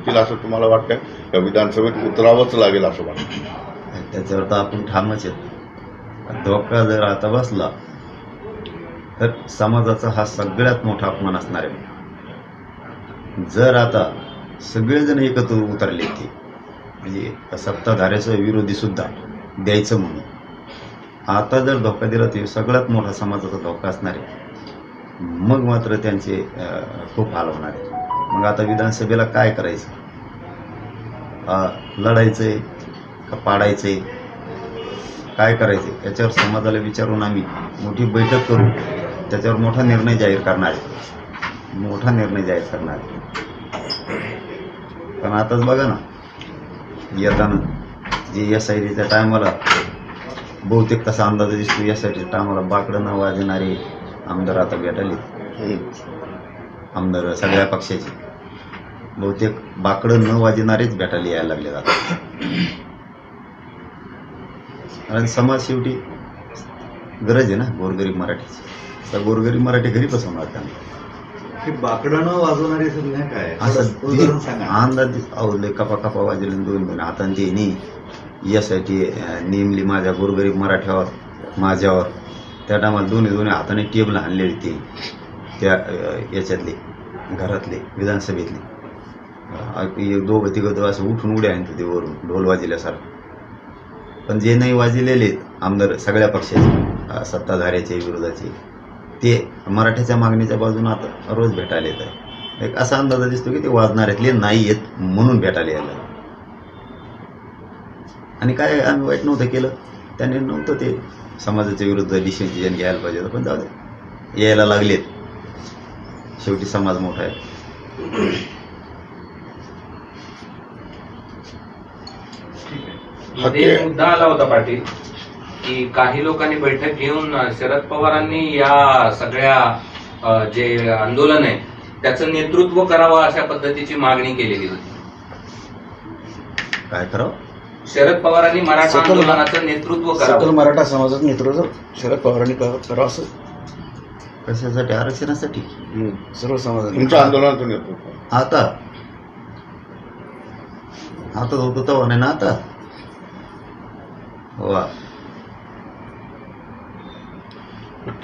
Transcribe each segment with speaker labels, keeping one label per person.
Speaker 1: होतील असं तुम्हाला वाटतं का विधानसभेत उतरावंच लागेल असं वाटतं
Speaker 2: त्याच्यावर तर आपण ठामच आहेत. धोका जर आता बसला तर समाजाचा हा सगळ्यात मोठा अपमान असणार आहे. जर आता सगळेजण एकत्र उतरले ते म्हणजे सत्ताधाऱ्याचा विरोधी सुद्धा द्यायचं म्हणून आता जर धोका दिला ते सगळ्यात मोठा समाजाचा धोका असणार आहे. मग मात्र त्यांचे खूप हाल होणार आहे मग आता विधानसभेला काय करायचं? लढायचं लढायचंय का पाडायचंय काय करायचंय याच्यावर समाजाला विचारून आम्ही मोठी बैठक करू. त्याच्यावर मोठा निर्णय जाहीर करणार आहे. मोठा निर्णय जाहीर करणार आहे. पण आताच बघा ना येताना जे एस आय टीच्या टायमाला बहुतेक तसा अंदाज दिसतो. एस आय टीच्या टायमाला बाकडं न वाजणारे आमदार आता भेटाले आमदार सगळ्या पक्षाचे. बहुतेक बाकडं न वाजणारेच भेटायला यायला लागले आता. कारण समाज शेवटी गरज आहे ना गोरगरीब मराठीची. तर गोरगरीब मराठी घरी बसवणार त्यांना
Speaker 3: बाकडं न वाजवणारी संज्ञा काय
Speaker 2: असं
Speaker 3: उदाहरण सांगा.
Speaker 2: अंदाज अवले कपा कपा वाजले आणि दोन दोन. हाताने ते नी यासाठी नेमली माझ्या गोरगरीब मराठ्यावर माझ्यावर. त्या टायमाला दोन्ही दोन्ही हाताने टेबल आणलेली ते. त्या याच्यातले घरातले विधानसभेतले. दोघं तिघं असं उठून उड्या आणतो ते वरून ढोल वाजल्यासारखं. पण जे नाही वाजलेले आमदार सगळ्या पक्षाचे सत्ताधाऱ्याचे विरोधाचे ते मराठ्याच्या मागणीच्या बाजूने आता रोज भेटायला येत आहे. एक असा अंदाज दिसतो की ते वाजणाऱ्यातले नाही येत म्हणून भेटायला यायला आणि काय आम्ही वाईट नव्हतं केलं. त्याने नव्हतं ते समाजाच्या विरुद्ध डिसिजन घ्यायला पाहिजे होतं पण जाऊ दे. यायला लागलेत. शेवटी समाज मोठा आहे.
Speaker 4: मध्ये एक मुद्दा आला होता पाटील की काही लोकांनी बैठक घेऊन शरद पवारांनी या सगळ्या अ, जे आंदोलन आहे त्याचं नेतृत्व करावं अशा पद्धतीची मागणी केलेली होती.
Speaker 2: काय करावं?
Speaker 4: शरद पवारांनी मराठा
Speaker 5: सकल-
Speaker 4: आंदोलनाचं नेतृत्व
Speaker 5: सकल
Speaker 4: करावं
Speaker 5: मराठा समाजाचं नेतृत्व शरद पवारांनी करावं करावं असं
Speaker 2: कशासाठी? आरक्षणासाठी?
Speaker 5: सर्व समाजाने
Speaker 1: तुमच्या आंदोलनातून येतो.
Speaker 2: आता? आता होतो तेव्हा नाही ना आता? वा.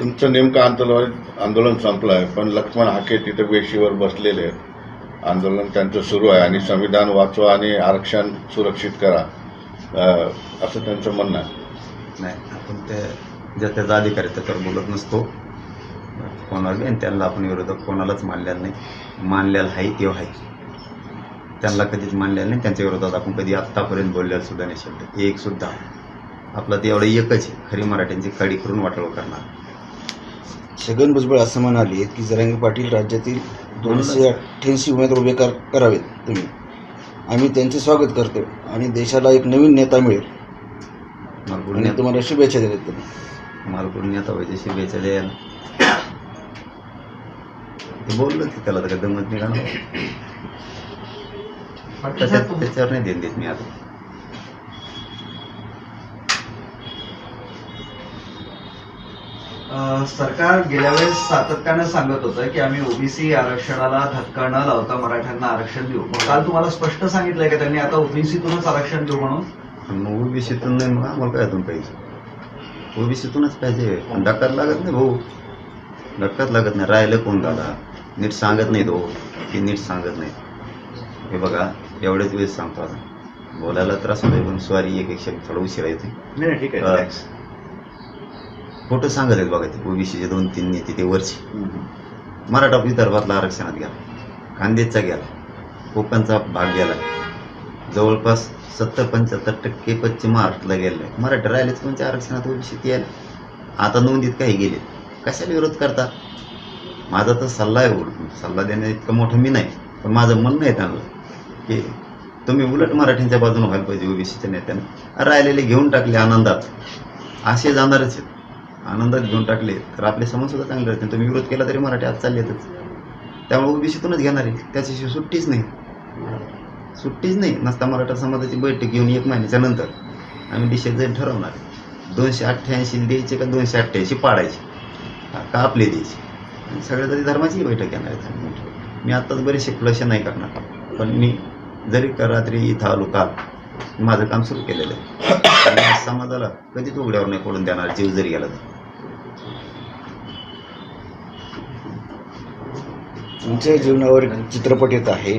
Speaker 1: तुमचं नेमकं आंदोलन आंदोलन संपलं आहे पण लक्ष्मण हाके तिथे वेशीवर बसलेले आहेत. आंदोलन त्यांचं सुरू आहे आणि संविधान वाचवा आणि आरक्षण सुरक्षित करा. अं, असं त्यांचं म्हणणं आहे.
Speaker 2: नाही आपण ते ज्या त्याचा अधिकार आहे त्याच्यावर बोलत नसतो. कोणाला आणि त्यांना आपण विरोधक कोणालाच मानलेला नाही. मानलेला आहे तेव्हा आहे. त्यांना कधीच मानलेलं नाही. त्यांच्या विरोधात आपण कधी आत्तापर्यंत बोललेलं सुद्धा नाही शब्द. एक सुद्धा. आपलं ते एवढं एकच आहे. खरी मराठ्यांची काडी करून वाटोळ करणार.
Speaker 5: छगन भुजबळ असं म्हणाले की जरांगे पाटील राज्यातील दोनशे अठ्ठ्याऐंशी उमेदवार उभे कर करावेत तुम्ही. आम्ही त्यांचे स्वागत करतो आणि देशाला एक नवीन नेता मिळेल.
Speaker 2: मला
Speaker 5: आणि
Speaker 2: पुण्यात
Speaker 5: तुम्हाला शुभेच्छा देतात त्यांनी
Speaker 2: मला पुण्यात वैद्य शुभेच्छा द्यायला ते बोललं की त्याला तर दमत नाही का त्याच्यात त्याच्यावर नाही देत देत मी आता.
Speaker 3: अं, सरकार गेल्या वेळेस सातत्यानं सांगत होतं की आम्ही ओबीसी आरक्षणाला धक्का न लावता मराठ्यांना आरक्षण देऊ. मग काल तुम्हाला स्पष्ट सांगितलंय का त्यांनी आता ओबीसीतूनच आरक्षण देऊ म्हणून?
Speaker 2: मग ओबीसीतून नाही मग आम्हाला काय यातून पाहिजे? ओबीसीतूनच पाहिजे. पण लागत नाही भाऊ. धक्काच लागत नाही. राहिलं कोण दादा? नीट सांगत नाही तो. की नीट सांगत नाही. हे बघा एवढेच वेळेस सांगतो आता. बोलायला त्रास होतोय पण स्वारी एक एक शब्द थोडा उशिरा येते
Speaker 3: नाही नाही, ठीक आहे relax.
Speaker 2: फोटो सांगत आहेत बघा ते ओबीसीचे दोन तीन नेते ते वरचे. मराठा विदर्भातला आरक्षणात गेला. खानदेशचा गेला. कोकणचा भाग गेला. जवळपास सत्तर पंच्याहत्तर टक्के पश्चिम महाराष्ट्राला गेले. मराठी राहिलेच कोणत्या आरक्षणात ओबीसी यायला आता नोंदीत काही गेले. कशाला विरोध करता? माझा तर सल्ला आहे सल्ला देण्या इतकं मोठं मी नाही पण माझं म्हणणं आहे त्यांना की तुम्ही उलट मराठींच्या बाजूने व्हायला पाहिजे ओबीसीच्या नेत्यांना. राहिलेले घेऊन टाकले आनंदात. असे जाणारच आहेत. आनंदात घेऊन टाकले तर आपले समजसुद्धा चांगले राहतील. तुम्ही विरोध केला तरी मराठी आज चालले येतच. त्यामुळे ओबीसीतूनच घेणार आहे. त्याच्याशिवाय सुट्टीच नाही. सुट्टीच नाही. नसता मराठा समाजाची बैठक घेऊन एक महिन्याच्या नंतर. आम्ही डिसिजन ठरवणार दोनशे अठ्ठ्याऐंशी द्यायचे का दोनशे अठ्ठ्याऐंशी पाडायचे. का- आपले द्यायचे? सगळ्या तरी धर्माची बैठक घेणार आहेत आम्ही मोठी. मी आत्ताच बरेचसे खुलासे नाही करणार. पण मी जरी का रात्री इथं आलो काल माझं काम सुरू केलेलं आहे. समाजाला कधीच उघड्यावर नाही पडून देणार जीव जरी गेला तर.
Speaker 5: तुमच्या जीवनावर चित्रपट येत आहे.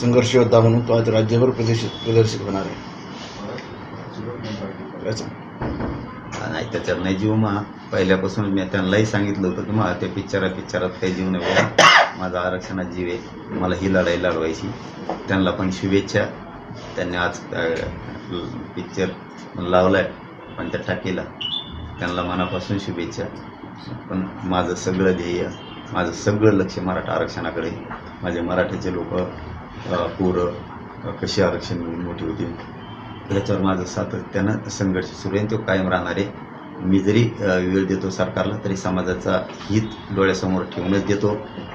Speaker 5: संघर्ष योद्धा म्हणून तो आज राज्यभर प्रदर्शित प्रदर्शित होणार आहे. काय
Speaker 2: त्याच्यात नाही जीव मा. पहिल्यापासून मी त्यांनाही सांगितलं होतं की मला त्या पिक्चरा पिक्चरात काही जीव नाही बाबा. माझा आरक्षणात जीव आहे. मला ही लढाई लढवायची. त्यांना पण शुभेच्छा. त्यांनी आज पिक्चर लावलाय पण त्या टाकीला. त्यांना मनापासून शुभेच्छा. पण माझं सगळं ध्येय माझं सगळं लक्ष मराठा आरक्षणाकडे माझे मराठीचे लोक पोरं कशी आरक्षण मोठी होती याच्यावर माझं सातत्यानं संघर्ष सुरू आहे तो कायम राहणार आहे. मी जरी वेळ देतो सरकारला तरी समाजाचा हित डोळ्यासमोर ठेवूनच देतो.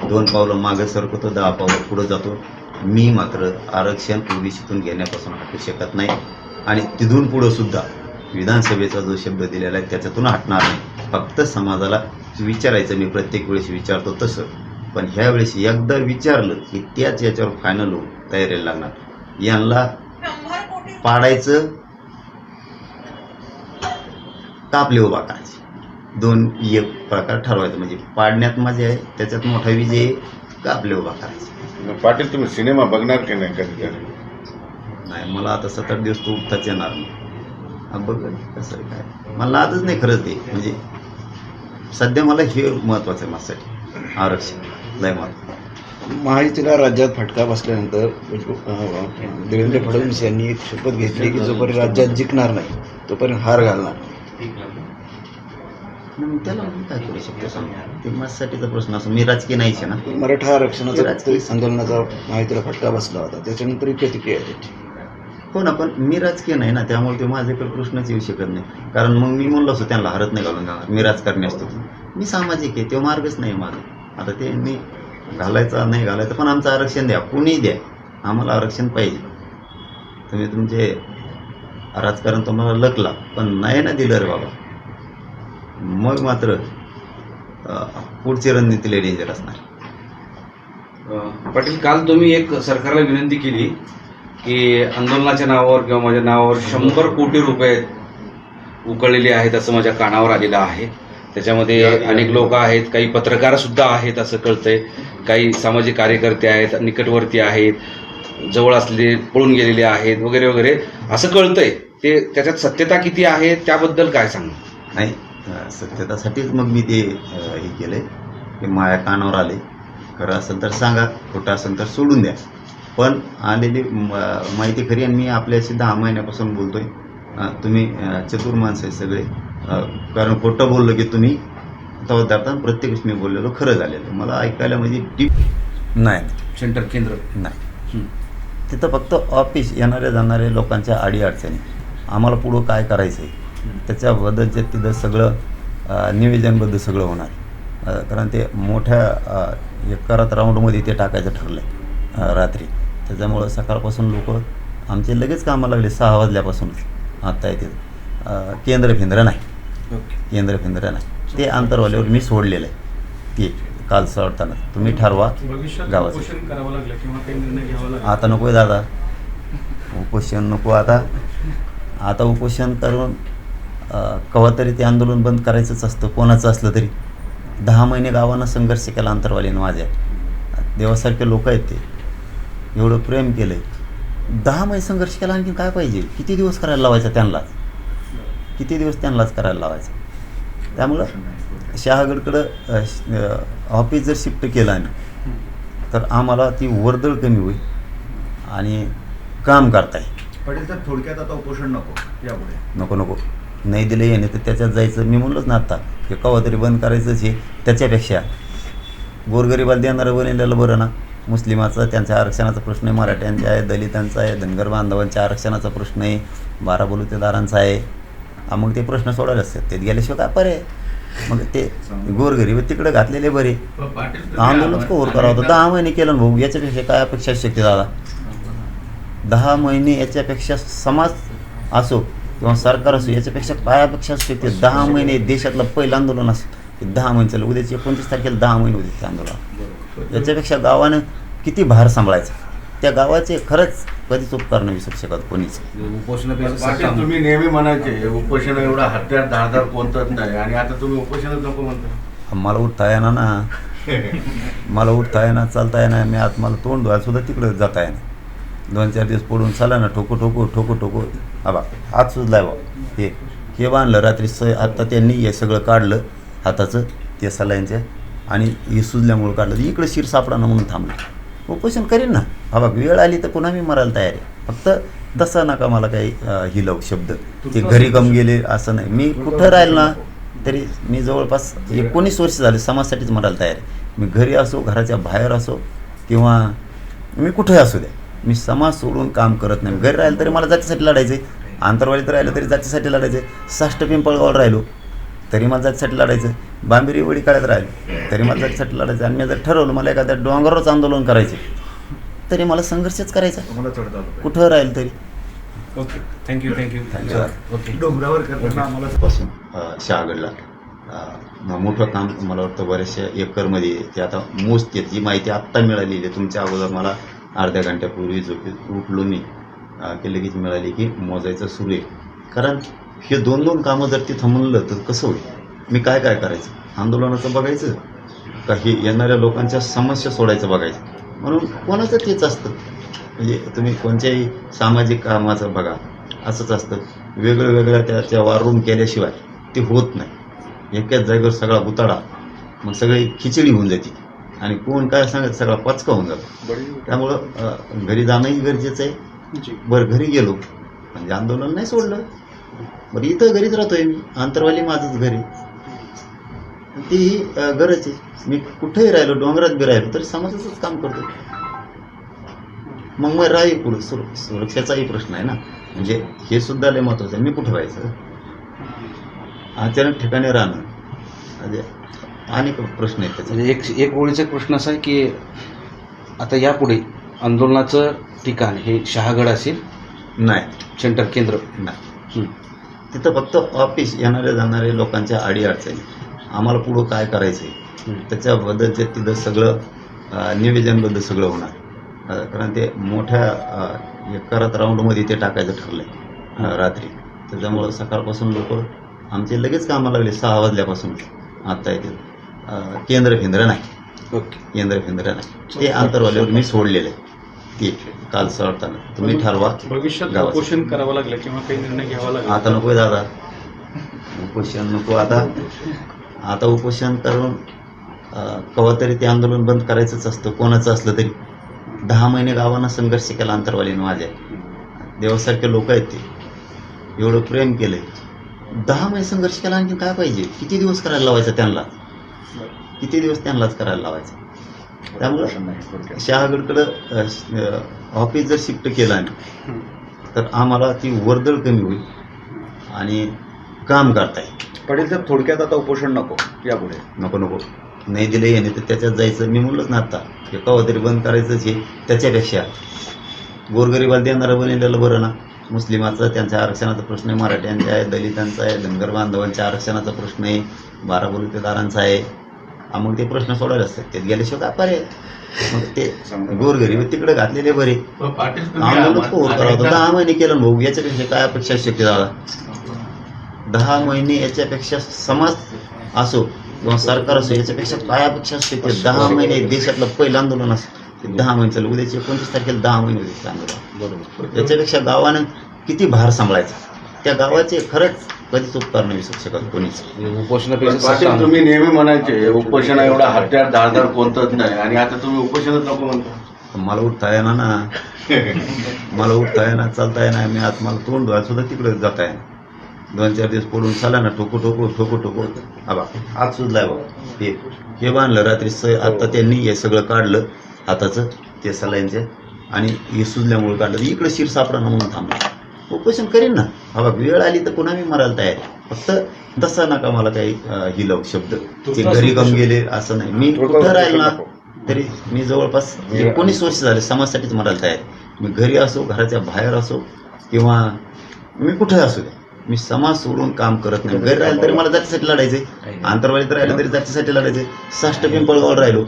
Speaker 2: दोन पावलं मागं सरकतो दहा पावलं पुढं जातो. मी मात्र आरक्षण ओबीसीतून घेण्यापासून हटू शकत नाही. आणि तिथून पुढं सुद्धा विधानसभेचा जो शब्द दिलेला आहे त्याच्यातून हटणार नाही. फक्त समाजाला विचारायचं मी प्रत्येक वेळेस विचारतो तसं. पण ह्या वेळेस एकदा विचारलं की त्याच याच्यावर फायनल होऊन तयारीला लागणार. यांना पाडायचं कापले उभा करायचे. दोन एक प्रकार ठरवायचं. म्हणजे पाडण्यात मजा आहे त्याच्यात मोठा विजय कापले उभा करायचे.
Speaker 1: पाटील तुम्ही सिनेमा बघणार की नाही कधीतरी
Speaker 2: नाही मला आता सात आठ दिवस तो उठताच येणार नाही. बघ कसं आहे काय. मला आजच नाही खरंच ते. म्हणजे सध्या मला हे महत्वाचं आहे माझ्यासाठी. आरक्षण. लय महत्त्व
Speaker 5: महायुतीला राज्यात फटका बसल्यानंतर देवेंद्र फडणवीस यांनी एक शपथ घेतली की जोपर्यंत राज्यात जिंकणार नाही तोपर्यंत हार घालणार
Speaker 2: मग त्याला मी काय करू शकतो सांगा. ते माझ्यासाठीचा प्रश्न असो मी राजकीय नाहीच आहे ना.
Speaker 5: मराठा आरक्षणाचा
Speaker 2: राजकीय-
Speaker 5: आंदोलनाचा महायुतीला फटका बसला होता त्याच्यानंतर ही प्रतिक्रिया त्याची.
Speaker 2: हो ना पण मी राजकीय नाही ना त्यामुळे ते माझ्याकडे प्रश्नच येऊ शकत नाही. कारण मग मी म्हणलो असतो त्यांना हरत नाही घालून जाणार मी राजकारणी असतो. मी सामाजिक आहे तो मार्गच नाही माझा. आता ते मी घालायचा नाही घालायचं पण आमचं आरक्षण द्या कुणी द्या आम्हाला आरक्षण पाहिजे. तुम्ही तुमचे राजकारण तुम्हाला लकला पण नाही ना दिलं रे बाबा. मग मात्र पुढची रणनीती लय डेंजर असणार.
Speaker 6: पाटील काल तुम्ही एक सरकारला विनंती केली की आंदोलनाच्या नावावर किंवा माझ्या नावावर शंभर कोटी रुपये उकळलेले आहेत असं माझ्या कानावर आलेलं आहे. त्याच्यामध्ये अनेक लोक आहेत काही पत्रकार सुद्धा आहेत असं कळतंय. काही सामाजिक कार्यकर्ते आहेत निकटवर्ती आहेत जवळ असलेले पळून गेलेले आहेत वगैरे वगैरे असं कळतंय. ते त्याच्यात सत्यता किती आहे त्याबद्दल काय सांग?
Speaker 2: नाही सत्यतासाठीच मग मी ते हे केलंय की माया कानावर आले. खरं असेल तर सांगा खोटं असेल तर सोडून द्या. पण आलेली म- माहिती खरी आणि मी आपल्याशी दहा महिन्यापासून बोलतोय. तुम्ही चतुर माणसं आहे सगळे. कारण खोटं बोललं की तुम्ही तेव्हा धरता प्रत्येक वेळेस मी बोललेलो खरं झालेलं. मला ऐकायला म्हणजे डीप नाही.
Speaker 6: सेंटर केंद्र.
Speaker 2: नाही. तिथं फक्त ऑफिस येणारे जाणारे लोकांच्या अडीअडचणी. आम्हाला पुढं काय करायचं आहे त्याच्याबद्दलचे तिथं सगळं नियोजनबद्ध सगळं होणार. कारण ते मोठ्या एकरात राऊंडमध्ये ते टाकायचं ठरलं आहे रात्री. त्याच्यामुळं सकाळपासून लोक आमचे लगेच कामाला लागले सहा वाजल्यापासूनच आत्ता येते केंद्र फिंद्र नाही. केंद्र फिंद्र नाही. ते अंतरवाल्यावर मी सोडलेलं आहे. ते काल सोडताना तुम्ही ठरवा गावाचं. आता नको दादा. उपोषण नको आता. आता उपोषण करून अं, केव्हा तरी ते आंदोलन बंद करायचंच असतं कोणाचं असलं तरी. दहा महिने गावानं संघर्ष केला अंतरवालीनं माझ्या. देवासारखे लोक आहेत ते. एवढं प्रेम केलं आहे दहा महिने संघर्ष केला आणखी काय पाहिजे? किती दिवस करायला लावायचा त्यांनाच किती दिवस त्यांनाच करायला लावायचं? त्यामुळं शहागडकडं ऑफिस जर शिफ्ट केलं आम्ही तर आम्हाला ती वर्दळ कमी होईल आणि काम करता येईल.
Speaker 3: पाटील तर थोडक्यात आता उपोषण नको यापुढे.
Speaker 2: नको नको. नाही दिलं येणे तर त्याच्यात जायचं. मी म्हणलोच ना आत्ता की कवा तरी बंद करायचंच आहे त्याच्यापेक्षा. गोरगरिबाला देणारं बनलेलं बरं ना. मुस्लिमाचा त्यांच्या आरक्षणाचा प्रश्न आहे मराठ्यांचा आहे दलितांचा आहे धनगर बांधवांच्या आरक्षणाचा प्रश्न आहे बारा बलुतेदारांचा आहे. हा, मग ते प्रश्न सोडवले असतात ते गेल्याशिवाय काय पर्याय? मग ते गोरगरीब तिकडे घातलेले बरे. आंदोलनच कवर करावं होतं. दहा महिने केलं ना भाऊ याच्यापेक्षा काय अपेक्षा शकते दादा? दहा महिने याच्यापेक्षा समाज असो किंवा सरकार असो याच्यापेक्षा काय अपेक्षा असू शकते दहा महिने देशातलं पहिलं आंदोलन असं. ते दहा महिने चाललं उद्याची एकोणतीस तारखेला दहा महिने ते आंदोलन. याच्यापेक्षा गावानं किती भार सांभाळायचा? त्या गावाचे खरंच कधीच उपकार नाही विसरू शकत कोणीच.
Speaker 6: उपोषणापेक्षा काम-
Speaker 1: तुम्ही नेहमी म्हणायचे उपोषण एवढा हत्यार धारदार कोणतंच नाही. आणि आता तुम्ही उपोषणच नको म्हणता.
Speaker 2: मला उठता येणार ना. मला उठता येणार चालता येणार मी आत मला तोंड धुवायला सुद्धा तिकडे जाता येणार. दोन चार दिवस पडून चला ना ठोको ठोको ठोको ठोको. हा बा हात सुजलाय बा. हे हे बांधलं रात्री स आत्ता त्यांनी हे सगळं काढलं हाताचं ते सलाईंचं आणि हे सुजल्यामुळं काढलं. इकडं शिर सापडा ना म्हणून थांबलं. उपोषण करीन ना. हा बा वेळ आली तर पुन्हा मी मरायला तयार आहे. फक्त तसा नका मला काही हिलव शब्द. ते घरी कम गेले असं नाही. मी कुठं राहील ना तरी मी जवळपास एकोणीस वर्ष झाले समाजासाठीच मरायला तयार आहे. मी घरी असो घराच्या बाहेर असो किंवा मी कुठंही असू द्या. मी समाज सोडून काम करत नाही. घरी राहिलं तरी मला जातीसाठी लढायचं आहे आंतरवाडीत राहिलं तरी जातीसाठी लढायचं आहे साष्ट पिंपळगावला राहिलो तरी मला जातीसाठी लढायचं बांबिरी वडी काळ्यात राहिलो तरी मला जातीसाठी लढायचं आणि मी जर ठरवलं मला एखाद्या डोंगरावरच आंदोलन करायचे तरी मला संघर्षच करायचा. कुठं राहील तरी.
Speaker 7: Okay thank you thank you. Okay.
Speaker 3: डोंगरावर करताना आम्हाला
Speaker 2: पासून अ, शहागडला. मोठं काम मला वाटतं बऱ्याचशा एकरमध्ये. ते आता मोजते ही माहिती आत्ता मिळालेली आहे तुमच्या अगोदर मला अर्ध्या घंट्यापूर्वी झोपेत उठलो मी. की लगेच मिळाली की मोजायचं सुरू आहे. कारण हे दोन दोन कामं जर ते थांबवलं तर कसं होईल? मी काय काय करायचं? आंदोलनाचं बघायचं? का हे येणाऱ्या लोकांच्या समस्या सोडायचं बघायचं? म्हणून कोणाचं तेच असतं? म्हणजे तुम्ही कोणत्याही सामाजिक कामाचं बघा. असंच असतं. वेगळं वेगळ्या त्या त्या वारून केल्याशिवाय ते होत नाही. एकाच जागेवर सगळा उताडा मग सगळी खिचडी होऊन जाते. आणि कोण काय सांगत सगळा पचका होऊन जातो. त्यामुळं घरी जाणंही गरजेचं आहे. बरं घरी गेलो. म्हणजे आंदोलन नाही सोडलं. बरं इथं घरीच राहतोय मी. आंतरवाली माझंच घरी ती गरज आहे. मी कुठेही राहिलो डोंगरात बी राहिलो तरी समाजाचंच काम करतो मग मग राहील पुढे. सुर सुरक्षेचाही प्रश्न आहे ना. म्हणजे हे सुद्धा लय महत्वाचं आहे. मी कुठं राहायचं? अचानक ठिकाणी राहणं. म्हणजे अनेक प्रश्न आहेत त्याचे.
Speaker 6: म्हणजे एक एक ओळीचा प्रश्न असा आहे की आता यापुढे आंदोलनाचं ठिकाण हे शहागड असेल?
Speaker 2: नाही.
Speaker 6: सेंटर केंद्र.
Speaker 2: नाही. तिथं फक्त ऑफिस येणाऱ्या जाणाऱ्या लोकांच्या अडीअडचणी आम्हाला पुढं काय करायचं आहे? त्याच्याबद्दलचे तिथं सगळं अं, निवेदनबद्दल सगळं होणार. अं, कारण ते मोठ्या अं, एकरात राऊंडमध्ये ते टाकायचं ठरलं आहे रात्री. त्याच्यामुळं सकाळपासून लोक आमचे लगेच कामाला लागले सहा वाजल्यापासून. आत्ता येतील. अं, केंद्र फेंद्र नाही.
Speaker 6: ओके.
Speaker 2: केंद्र फेंद्र नाही. ते आंतरवाल्यावर मी सोडलेलं. आहे ते काल सोडताना तुम्ही ठरवा.
Speaker 7: भविष्यात. उपोषण करावं लागलं किंवा काही निर्णय घ्यावा लागला?
Speaker 2: आता नको दादा. उपोषण नको आता. आता उपोषण करून कवा तरी ते आंदोलन बंद करायचंच असतं. कोणाचं असलं तरी. दहा महिने गावांना संघर्ष केला अंतरवालीनं माझ्या. देवासारखे लोक आहेत ते. एवढं प्रेम केलंय. दहा महिने संघर्ष केला आणखी काय पाहिजे? किती दिवस करायला लावायचं त्यांना? किती दिवस त्यांनाच करायला लावायचं? त्यामुळं शहागडकडं ऑफिस जर शिफ्ट केलं तर आम्हाला ती वर्दळ कमी होईल आणि काम करता येईल.
Speaker 3: पाटील तर थोडक्यात आता उपोषण नको यापुढे.
Speaker 2: नको नको. नाही दिलं याने तर त्याच्यात जायचं. मी म्हणलोच ना आता हे कवा तरी बंद करायचंच हे त्याच्यापेक्षा. गोरगरिबाला देणारं बनलेलं बरं ना. मुस्लिमाचा त्यांच्या आरक्षणाचा प्रश्न आहे मराठ्यांचा आहे दलितांचा आहे धनगर बांधवांच्या आरक्षणाचा प्रश्न आहे बारा बलुतेदारांचा आहे. मग ते प्रश्न सोडवायला असतात. त्यात गेल्याशिवाय काय पर्याय मग ते गोरगरीब तिकडे घातलेले बरे. करावं होतं? दहा महिने केलं भाऊ याच्यापेक्षा काय अपेक्षा शक्य झाला दहा महिने याच्यापेक्षा समाज असो किंवा सरकार असो याच्यापेक्षा काय अपेक्षा शक्य दहा महिने देशातलं पहिलं आंदोलन असं. ते दहा महिने चालू. उद्याची एकोणतीस तारखेला दहा महिने होते आंदोलन. बरोबर. याच्यापेक्षा गावानं किती भार सांभाळायचा? त्या गावाचे खरंच कधीच उपकार नाही विसरू शकत कोणीच.
Speaker 6: उपोषणापेक्षा
Speaker 1: पाटील
Speaker 6: काम.
Speaker 1: तुम्ही नेहमी म्हणायचे उपोषण एवढा हत्यार धारदार कोणतंच नाही. आणि आता तुम्ही उपोषणच नको म्हणता.
Speaker 2: मला उठता येणार ना. मला उठता येणार चालता येणार. मी आत मला तोंड धुवायला सुद्धा तिकडे जाता येणार. दोन चार दिवस पडून चाला ना ठोको ठोको ठोको ठोको. हा बा हात सुजलाय बा हे हे बांधलं रात्री स आत्ता त्यांनी हे सगळं काढलं हाताचं ते सलाईंचे. आणि हे सुजल्यामुळे काढलं. इकडे शिर सापडा ना म्हणून थांबलं. उपोषण करीन ना. हा बा वेळ आली तर पुन्हा मी मरायला तयार फक्त तसा नका मला काही हिलव शब्द. ते घरी गम गेले असं नाही. मी कुठं राहील ना तरी मी जवळपास एकोणीस वर्ष झाले समाजासाठीच मरायला तयार. मी घरी असो घराच्या बाहेर असो किंवा मी कुठे असू दे. मी समाज सोडून काम करत नाही. घरी राहिलं तरी मला जातीसाठी लढायचंय आंतरवाडीत राहिलं तरी जातीसाठी लढायचंय साष्ट पिंपळगावला राहिलो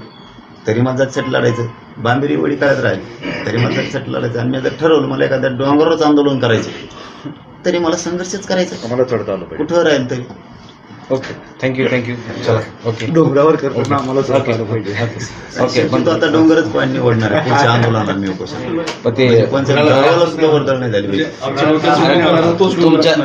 Speaker 2: तरी मला जात लढायचं बांबिरी वडी करत राहील तरी मला जात लढायचं आणि मी जर ठरवलं मला एखाद्या डोंगरावरच आंदोलन करायचं तरी मला संघर्षच करायचा.
Speaker 6: आम्हाला चढता आलं पाहिजे.
Speaker 2: कुठं राहील तरी.
Speaker 6: Okay thank you thank you चला ओके.
Speaker 3: डोंगरावर करताना आम्हाला चढता आलं पाहिजे.
Speaker 6: ओके. पण
Speaker 2: तो आता डोंगरच पाणी निवडणार आहे. पुढच्या आंदोलनाला मी उपोषण.
Speaker 6: पण ते
Speaker 2: म्हणजे पण गावाला सुद्धा वर्दळ नाही झाली. पाहिजे
Speaker 6: तुमच्या